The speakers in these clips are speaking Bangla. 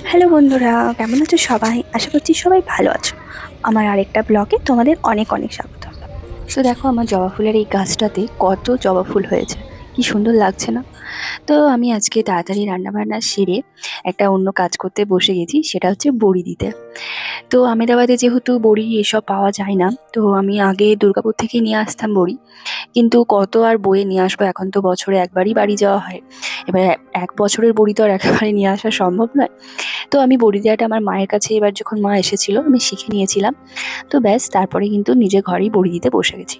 হ্যালো বন্ধুরা, কেমন আছো সবাই? আশা করছি সবাই ভালো আছো। আমার আরেকটা ব্লগে তোমাদের অনেক অনেক স্বাগত। তো দেখো আমার জবা ফুলের এই গাছটাতে কত জবা ফুল হয়েছে, কি সুন্দর লাগছে না? তো আমি আজকে তাড়াতাড়ি রান্নাবান্না সেরে একটা অন্য কাজ করতে বসে গেছি, সেটা হচ্ছে বড়ি দিতে। তো আমেদাবাদে যেহেতু বড়ি এসব পাওয়া যায় না, তো আমি আগে দুর্গাপুর থেকে নিয়ে আসতাম বড়ি। কিন্তু কত আর বয়ে নিয়ে আসব, এখন তো বছরে একবারই বাড়ি যাওয়া হয়। এবার এক বছরের বড়ি তো আর একেবারে নিয়ে আসা সম্ভব নয়। তো আমি বড়ি দেওয়াটা আমার মায়ের কাছে এবার যখন মা এসেছিল, আমি শিখে নিয়েছিলাম। তো ব্যাস, তারপরে কিন্তু নিজে ঘরেই বড়ি দিতে বসে গেছি।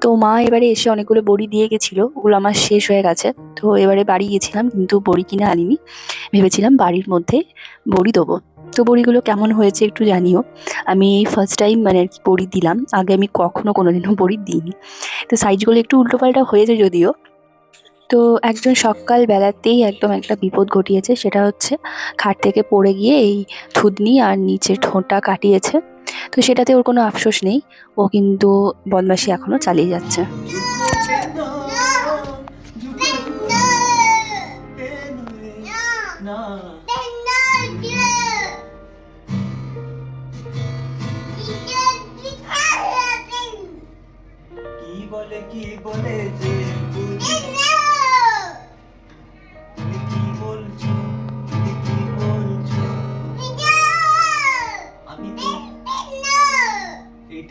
তো মা এবারে এসে অনেকগুলো বড়ি দিয়ে গেছিল, ওগুলো আমার শেষ হয়ে গেছে। তো এবারে বাড়ি গেছিলাম কিন্তু বড়ি কিনে আনিনি। ভেবেছিলাম বাড়ির মধ্যে বড়ি দেবো। তো বড়িগুলো কেমন হয়েছে একটু জানিও। আমি এই ফার্স্ট টাইম মানে আর কি বড়ি দিলাম। আগে আমি কখনো কোনোদিনও বড়ি দিইনি। তো সাইজগুলো একটু উল্টোপাল্টা হয়েছে যদিও তো একজন সকাল বেলাতেই একদম একটা বিপদ ঘটিয়েছে, সেটা হচ্ছে খাট থেকে পড়ে গিয়ে এই থুতনি আর নিচের ঠোঁটা কাটিয়েছে। তো সেটাতে ওর কোনো আফসোস নেই, ও কিন্তু বদমাশি এখনও চালিয়ে যাচ্ছে। কি বলে কি বলে যে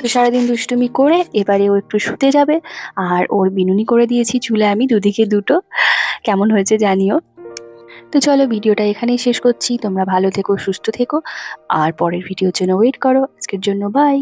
তো সারাদিন দুষ্টুমি করে এবারে ও একটু শুতে যাবে আর ওর বিনুনি করে দিয়েছি চুলে আমি দুদিকে দুটো। কেমন হয়েছে জানিও। তো চলো ভিডিওটা এখানেই শেষ করছি। তোমরা ভালো থেকো, সুস্থ থেকো। আর পরের ভিডিওর জন্য ওয়েট করো। আজকের জন্য বাই